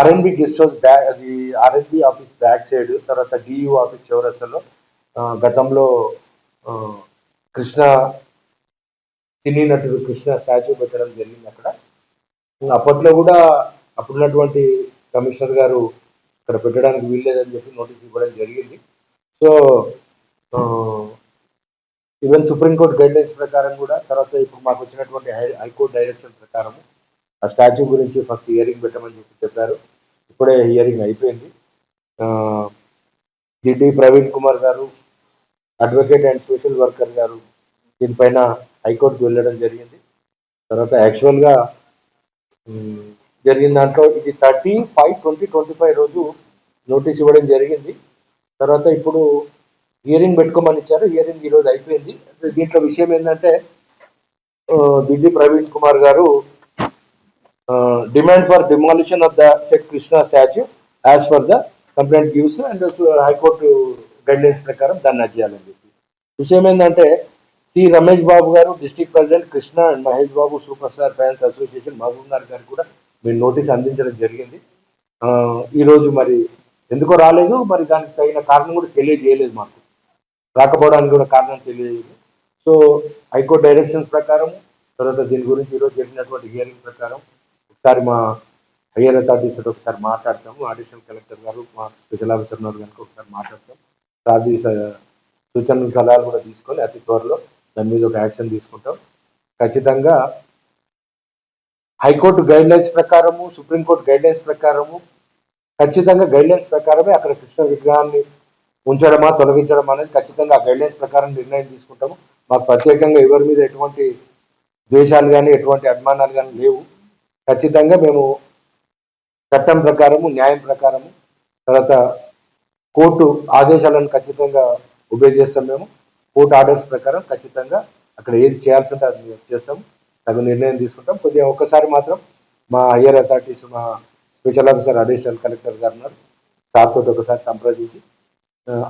R N B guest house back అది R N B office back side తర్వాత DU office చివరసలో గతంలో కృష్ణ సినీ నటుడు కృష్ణ స్టాచ్యూ పెట్టడం జరిగింది అక్కడ. అప్పట్లో కూడా అప్పుడున్నటువంటి కమిషనర్ గారు ఇక్కడ పెట్టడానికి వీల్లేదని చెప్పి నోటీస్ ఇవ్వడం జరిగింది. So even Supreme Court guidelines ప్రకారం కూడా తర్వాత ఇప్పుడు మాకు వచ్చినటువంటి హై హైకోర్టు డైరెక్షన్ ప్రకారం ఆ స్టాచ్యూ గురించి ఫస్ట్ హియరింగ్ పెట్టమని చెప్పి చెప్పారు. ఇప్పుడే హియరింగ్ అయిపోయింది. ఆ, దిడ్డి ప్రవీణ్ కుమార్ గారు అడ్వకేట్ అండ్ సోషల్ వర్కర్ గారు దీనిపైన హైకోర్టుకు వెళ్ళడం జరిగింది. తర్వాత యాక్చువల్గా జరిగిన దాంట్లో ఇది thirty five twenty twenty five రోజు నోటీస్ ఇవ్వడం జరిగింది. తర్వాత ఇప్పుడు హియరింగ్ పెట్టుకోమని ఇచ్చారు. హియరింగ్ ఈరోజు అయిపోయింది. దీంట్లో విషయం ఏంటంటే Diddi Praveen Kumar garu demand for demolition of the set Krishna statue as for the complaint gives and High Court guidelines ప్రకారం దాన్ని అది చేయాలని చెప్పి. విషయం ఏంటంటే C Ramesh Babu garu district president Krishna and Mahesh Babu super star fans association Mahabub Nagar garu కూడా మీరు notice అందించడం జరిగింది. ఈరోజు మరి ఎందుకో రాలేదు మరి దానికి తగిన కారణం కూడా తెలియజేయలేదు మాకు. రాకపోవడానికి కూడా కారణం తెలియజేయలేదు సో హైకోర్టు డైరెక్షన్స్ ప్రకారం తర్వాత దీని గురించి ఈరోజు జరిగినటువంటి హియరింగ్ ప్రకారం ఒకసారి మా హయ్యర్ అథారిటీస్ ఒకసారి మాట్లాడతాము. అడిషనల్ కలెక్టర్ గారు మా స్పెషల్ ఆఫీసర్ ఉన్నారు కనుక ఒకసారి మాట్లాడతాం. సాధి సూచనలు సలహాలు కూడా తీసుకొని అతి త్వరలో దాని మీద ఒక యాక్షన్ తీసుకుంటాం. ఖచ్చితంగా హైకోర్టు గైడ్ లైన్స్ ప్రకారము సుప్రీంకోర్టు గైడ్ లైన్స్ ప్రకారము ఖచ్చితంగా గైడ్ లైన్స్ ప్రకారమే అక్కడ కృష్ణ విగ్రహాన్ని ఉంచడమా తొలగించడమా అనేది ఖచ్చితంగా ఆ గైడ్ లైన్స్ ప్రకారం నిర్ణయం తీసుకుంటాము. మాకు ప్రత్యేకంగా ఎవరి మీద ఎటువంటి ద్వేషాలు కానీ ఎటువంటి అభిమానాలు కానీ లేవు. ఖచ్చితంగా మేము చట్టం ప్రకారము న్యాయం ప్రకారము తర్వాత కోర్టు ఆదేశాలను ఖచ్చితంగా ఒబే చేస్తాం మేము. కోర్టు ఆర్డర్స్ ప్రకారం ఖచ్చితంగా అక్కడ ఏది చేయాల్సి ఉంటే అది మేము చేస్తాం తగు నిర్ణయం తీసుకుంటాం. కొద్దిగా ఒక్కసారి మాత్రం మా హయ్యర్ అథారిటీస్ మా special officer additional collector garu ఉన్నారు. సార్ ఒకసారి సంప్రదించి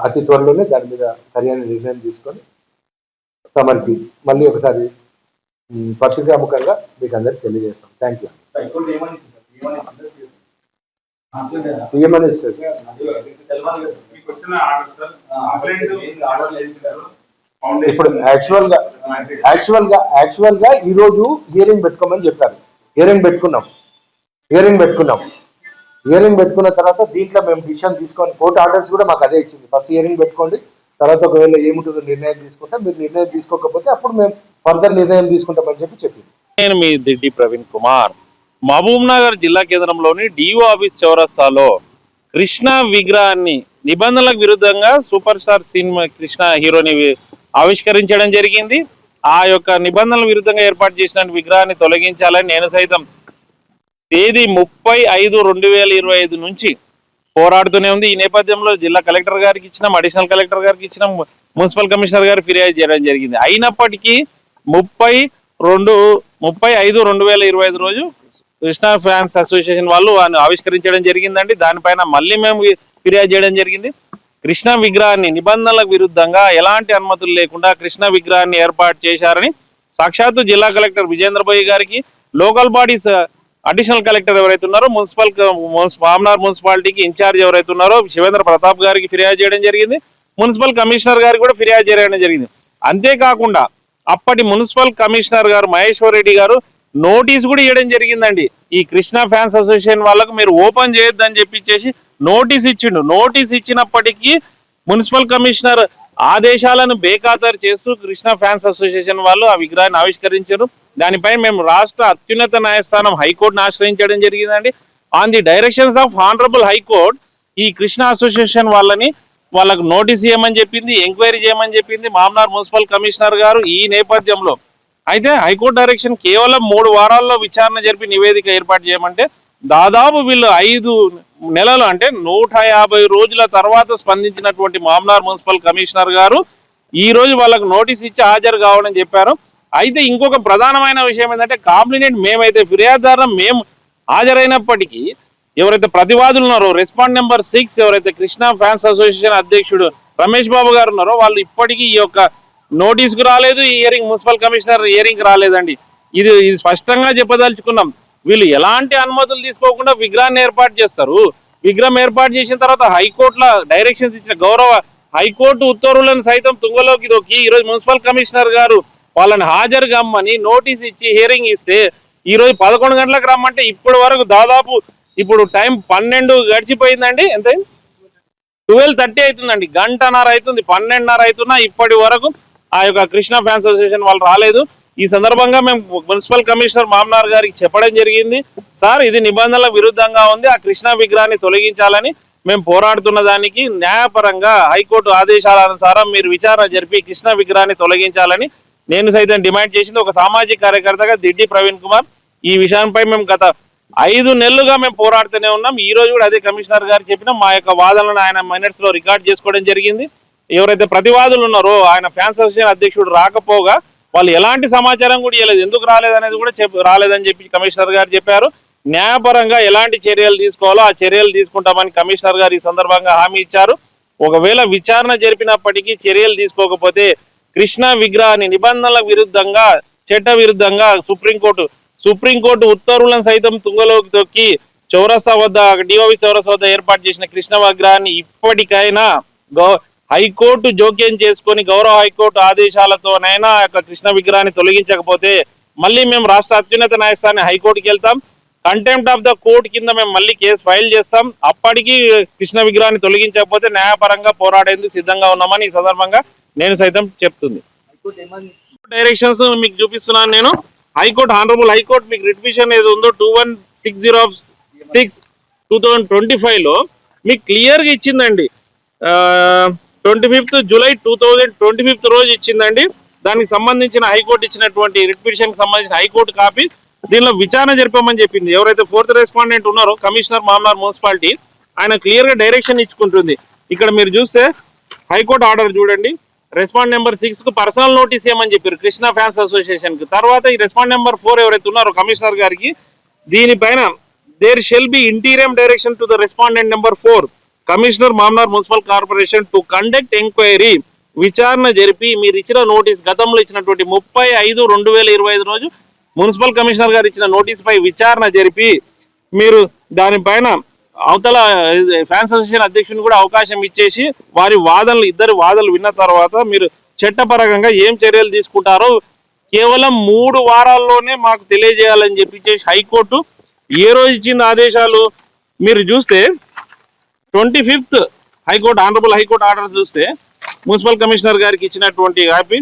అతి త్వరలోనే దాని మీద సరైన నిర్ణయం తీసుకొని తమరికి మళ్ళీ ఒకసారి పత్రికాముఖంగా మీకు అందరికి తెలియజేస్తాం. థ్యాంక్ యూ హైకోర్టు ఏమని ఏమని సార్? ఇప్పుడు యాక్చువల్గా యాక్చువల్గా యాక్చువల్గా ఈ రోజు హియరింగ్ పెట్టుకోమని చెప్పారు. హియరింగ్ పెట్టుకున్నాం. హియరింగ్ పెట్టుకున్నాం. హియరింగ్ పెట్టుకున్న తర్వాత దీంట్లో మేము డిసిషన్ తీసుకొని కోర్టు ఆర్డర్స్ కూడా మాకు అదే ఇచ్చింది. ఫస్ట్ హియరింగ్ పెట్టుకోండి. తర్వాత ఒకవేళ ఏముంటుందో నిర్ణయం తీసుకుంటే మీరు నిర్ణయం తీసుకోకపోతే అప్పుడు మేము ఫర్దర్ నిర్ణయం తీసుకుంటామని చెప్పి చెప్పింది. నేను మీ దిడ్డి ప్రవీణ్ కుమార్. మహబూబ్ నగర్ జిల్లా కేంద్రంలోని డిఓ ఆఫీస్ చౌరస్తాలో కృష్ణ విగ్రహాన్ని నిబంధనలకు విరుద్ధంగా సూపర్ స్టార్ సినిమా కృష్ణ హీరోని ఆవిష్కరించడం జరిగింది. ఆ యొక్క నిబంధనల విరుద్ధంగా ఏర్పాటు చేసిన విగ్రహాన్ని తొలగించాలని నేను సైతం తేదీ ముప్పై ఐదు రెండు వేల ఇరవై ఐదు నుంచి పోరాడుతూనే ఉంది. ఈ నేపథ్యంలో జిల్లా కలెక్టర్ గారికి ఇచ్చినాం అడిషనల్ కలెక్టర్ గారికి ఇచ్చినాం మున్సిపల్ కమిషనర్ గారు ఫిర్యాదు చేయడం జరిగింది. అయినప్పటికీ ముప్పై రెండు ముప్పై ఐదు రెండు వేల ఇరవై ఐదు రోజు కృష్ణా ఫ్యాన్స్ అసోసియేషన్ వాళ్ళు ఆవిష్కరించడం జరిగిందండి. దానిపైన మళ్ళీ మేము ఫిర్యాదు చేయడం జరిగింది. కృష్ణ విగ్రహాన్ని నిబంధనలకు విరుద్ధంగా ఎలాంటి అనుమతులు లేకుండా కృష్ణ విగ్రహాన్ని ఏర్పాటు చేశారని సాక్షాత్తు జిల్లా కలెక్టర్ విజేంద్రబోయి గారికి లోకల్ బాడీస్ అడిషనల్ కలెక్టర్ ఎవరైతే ఉన్నారో మున్సిపల్ మామనార్ మున్సిపాలిటీకి ఇన్ఛార్జ్ ఎవరైతే ఉన్నారో శివేంద్ర ప్రతాప్ గారికి ఫిర్యాదు చేయడం జరిగింది. మున్సిపల్ కమిషనర్ గారికి కూడా ఫిర్యాదు చేయడం జరిగింది. అంతేకాకుండా అప్పటి మున్సిపల్ కమిషనర్ గారు మహేశ్వర్ రెడ్డి గారు నోటీస్ కూడా ఇవ్వడం జరిగిందండి. ఈ కృష్ణ ఫ్యాన్స్ అసోసియేషన్ వాళ్ళకు మీరు ఓపెన్ చేయొద్దని చెప్పిచ్చేసి నోటీస్ ఇచ్చిండు. నోటీస్ ఇచ్చినప్పటికీ మున్సిపల్ కమిషనర్ ఆదేశాలను బేఖాతరు చేస్తూ కృష్ణ ఫ్యాన్స్ అసోసియేషన్ వాళ్ళు ఆ విగ్రహాన్ని ఆవిష్కరించారు. దానిపై మేము రాష్ట్ర అత్యున్నత న్యాయస్థానం హైకోర్టును ఆశ్రయించడం జరిగిందండి. On the directions of honourable High Court ఈ కృష్ణ అసోసియేషన్ వాళ్ళని వాళ్ళకు నోటీస్ ఇవ్వమని చెప్పింది ఎంక్వైరీ చేయమని చెప్పింది మామనార్ మున్సిపల్ కమిషనర్ గారు ఈ నేపథ్యంలో. అయితే హైకోర్టు డైరెక్షన్ కేవలం మూడు వారాల్లో విచారణ జరిపి నివేదిక ఏర్పాటు చేయమంటే దాదాపు వీళ్ళు ఐదు నెలలు అంటే నూట యాభై రోజుల తర్వాత స్పందించినటువంటి మామనార్ మున్సిపల్ కమిషనర్ గారు ఈ రోజు వాళ్ళకు నోటీస్ ఇచ్చి హాజరు కావాలని చెప్పారు. అయితే ఇంకొక ప్రధానమైన విషయం ఏంటంటే కాంప్లినెంట్ మేమైతే ఫిర్యాదుదారు మేము హాజరైనప్పటికీ ఎవరైతే ప్రతివాదులు ఉన్నారో రెస్పాండ్ నెంబర్ సిక్స్ ఎవరైతే కృష్ణ ఫ్యాన్స్ అసోసియేషన్ అధ్యక్షుడు రమేష్ బాబు గారు ఉన్నారో వాళ్ళు ఇప్పటికీ ఈ యొక్క నోటీస్కు రాలేదు ఈ హియరింగ్ మున్సిపల్ కమిషనర్ ఇయరింగ్కి రాలేదండి. ఇది ఇది స్పష్టంగా చెప్పదలుచుకున్నాం. వీళ్ళు ఎలాంటి అనుమతులు తీసుకోకుండా విగ్రహాన్ని ఏర్పాటు చేస్తారు. విగ్రహం ఏర్పాటు చేసిన తర్వాత హైకోర్టులో డైరెక్షన్స్ ఇచ్చిన గౌరవ హైకోర్టు ఉత్తర్వులను సైతం తుంగలోకి దొక్కి ఈరోజు మున్సిపల్ కమిషనర్ గారు వాళ్ళని హాజరు కమ్మని నోటీస్ ఇచ్చి హియరింగ్ ఇస్తే ఈరోజు పదకొండు గంటలకు రమ్మంటే ఇప్పటి వరకు దాదాపు ఇప్పుడు టైం పన్నెండు గడిచిపోయిందండి. ఎంత ట్వెల్వ్ థర్టీ అవుతుందండి. గంటన్నర అవుతుంది పన్నెండున్నర అవుతున్నా ఇప్పటి వరకు ఆ యొక్క కృష్ణ ఫ్యాన్స్ అసోసియేషన్ వాళ్ళు రాలేదు. ఈ సందర్భంగా మేము మున్సిపల్ కమిషనర్ మామనార్ గారికి చెప్పడం జరిగింది. సార్ ఇది నిబంధనల విరుద్ధంగా ఉంది. ఆ కృష్ణ విగ్రహాన్ని తొలగించాలని మేము పోరాడుతున్న దానికి న్యాయపరంగా హైకోర్టు ఆదేశాల అనుసారం మీరు విచారణ జరిపి కృష్ణ విగ్రహాన్ని తొలగించాలని నేను సైతం డిమాండ్ చేసింది. ఒక సామాజిక కార్యకర్తగా దిడ్డి ప్రవీణ్ కుమార్. ఈ విషయంపై మేము గత ఐదు నెలలుగా మేము పోరాడుతూనే ఉన్నాం. ఈ రోజు కూడా అదే కమిషనర్ గారు చెప్పిన మా యొక్క వాదనలను ఆయన మైనట్స్లో రికార్డ్ చేసుకోవడం జరిగింది. ఎవరైతే ప్రతివాదులు ఉన్నారో ఆయన ఫ్యాన్స్ అసోసియేషన్ అధ్యక్షుడు రాకపోగా వాళ్ళు ఎలాంటి సమాచారం కూడా ఇవ్వలేదు ఎందుకు రాలేదనేది కూడా చెప్ రాలేదని చెప్పి కమిషనర్ గారు చెప్పారు. న్యాయపరంగా ఎలాంటి చర్యలు తీసుకోవాలో ఆ చర్యలు తీసుకుంటామని కమిషనర్ గారు ఈ సందర్భంగా హామీ ఇచ్చారు. ఒకవేళ విచారణ జరిపినప్పటికీ చర్యలు తీసుకోకపోతే కృష్ణ విగ్రహాన్ని నిబంధనల విరుద్ధంగా చట్ట విరుద్ధంగా సుప్రీంకోర్టు సుప్రీంకోర్టు ఉత్తర్వులను సైతం తుంగలోకి తొక్కి చౌరస్తా వద్ద డిఓవి చౌరస్తా వద్ద ఏర్పాటు చేసిన కృష్ణ విగ్రహాన్ని ఇప్పటికైనా గౌ హైకోర్టు జోక్యం చేసుకొని గౌరవ హైకోర్టు ఆదేశాలతోనైనా యొక్క కృష్ణ విగ్రహాన్ని తొలగించకపోతే మళ్ళీ మేము రాష్ట్ర అత్యున్నత న్యాయస్థానం హైకోర్టుకి వెళ్తాం. కంటెంప్ట్ ఆఫ్ ద కోర్ట్ కింద మేము మళ్ళీ కేసు ఫైల్ చేస్తాం. అప్పటికి కృష్ణ విగ్రహాన్ని తొలగించకపోతే న్యాయపరంగా పోరాడేందుకు సిద్ధంగా ఉన్నామని ఈ సందర్భంగా నేను సైతం చెప్తుంది. డైరెక్షన్స్ మీకు చూపిస్తున్నాను నేను. హైకోర్టు ఆనరబుల్ హైకోర్టు మీకు రిటిఫిషన్ ఏది ఉందో two one six zero six two thousand twenty ఫైవ్లో మీకు క్లియర్గా ఇచ్చిందండి. Twenty fifth July two thousand twenty fifth రోజు ఇచ్చిందండి. దానికి సంబంధించిన హైకోర్టు ఇచ్చినటువంటి రిట్ పిటిషన్కి సంబంధించిన హైకోర్టు కాపీ. దీనిలో విచారణ జరిపామని చెప్పింది. ఎవరైతే ఫోర్త్ రెస్పాండెంట్ ఉన్నారో కమిషనర్ మామనార్ మున్సిపాలిటీ ఆయన క్లియర్గా డైరెక్షన్ ఇచ్చుకుంటుంది. ఇక్కడ మీరు చూస్తే హైకోర్టు ఆర్డర్ చూడండి. రెస్పాండ్ నెంబర్ సిక్స్కు పర్సనల్ నోటీస్ ఏమని చెప్పారు కృష్ణ ఫ్యాన్స్ అసోసియేషన్కి తర్వాత ఈ రెస్పాండ్ నెంబర్ ఫోర్ ఎవరైతే ఉన్నారో కమిషనర్ గారికి దీనిపైన there shall be interim direction to the respondent number four. Commissioner Mamnoor municipal corporation to conduct enquiry విచారణ జరిపి మీరు ఇచ్చిన నోటీస్ గతంలో ఇచ్చినటువంటి ముప్పై ఐదు రెండు వేల ఇరవై ఐదు రోజు మున్సిపల్ కమిషనర్ గారు ఇచ్చిన నోటీస్ పై విచారణ జరిపి మీరు దానిపైన అవతల ఫ్యాన్స్ అసోసియేషన్ అధ్యక్షుని కూడా అవకాశం ఇచ్చేసి వారి వాదనలు ఇద్దరు వాదనలు విన్న తర్వాత మీరు చట్టపరంగా ఏం చర్యలు తీసుకుంటారో కేవలం మూడు వారాల్లోనే మాకు తెలియజేయాలని చెప్పి హైకోర్టు ఏ రోజు ఇచ్చిన ఆదేశాలు మీరు చూస్తే twenty fifth High Court honourable High Court order చూస్తే మున్సిపల్ కమిషనర్ గారికి ఇచ్చినటువంటి కాపీ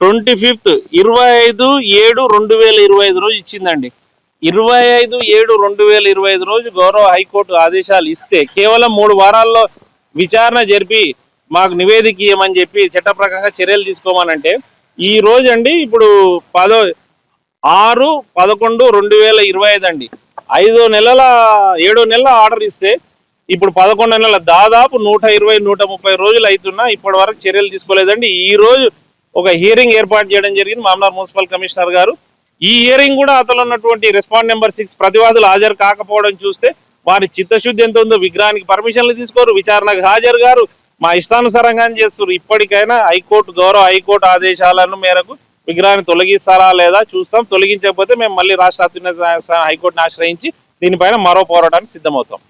ట్వంటీ ఫిఫ్త్ ఇరవై ఐదు ఏడు రెండు వేల ఇరవై ఐదు రోజు ఇచ్చిందండి. ఇరవై ఐదు ఏడు రెండు వేల ఇరవై ఐదు రోజు గౌరవ హైకోర్టు ఆదేశాలు ఇస్తే కేవలం మూడు వారాల్లో విచారణ జరిపి మాకు నివేదిక ఇవ్వమని చెప్పి చట్ట ప్రకారంగా చర్యలు తీసుకోమనంటే ఈ రోజు అండి ఇప్పుడు పదో ఆరు పదకొండు రెండు వేల ఇరవై ఐదు అండి. ఐదో నెలల ఏడో నెలల ఆర్డర్ ఇస్తే ఇప్పుడు పదకొండు నెలల దాదాపు నూట ఇరవై నూట ముప్పై రోజులు అవుతున్నా ఇప్పటి వరకు చర్యలు తీసుకోలేదండి. ఈ రోజు ఒక హియరింగ్ ఏర్పాటు చేయడం జరిగింది మామనార్ మున్సిపల్ కమిషనర్ గారు. ఈ హియరింగ్ కూడా అతను ఉన్నటువంటి రెస్పాండ్ నెంబర్ సిక్స్ ప్రతివాదులు హాజరు కాకపోవడం చూస్తే వారి చిత్తశుద్ధి ఎంత ఉందో విగ్రహానికి పర్మిషన్లు తీసుకోరు విచారణకు హాజరు గారు మా ఇష్టానుసారంగానే చేస్తారు ఇప్పటికైనా హైకోర్టు గౌరవ హైకోర్టు ఆదేశాలను మేరకు విగ్రహాన్ని తొలగిస్తారా లేదా చూస్తాం. తొలగించకపోతే మేము మళ్ళీ రాష్ట్ర అత్యున్నత హైకోర్టును ఆశ్రయించి దీనిపైన మరో పోరాటానికి సిద్ధమవుతాం.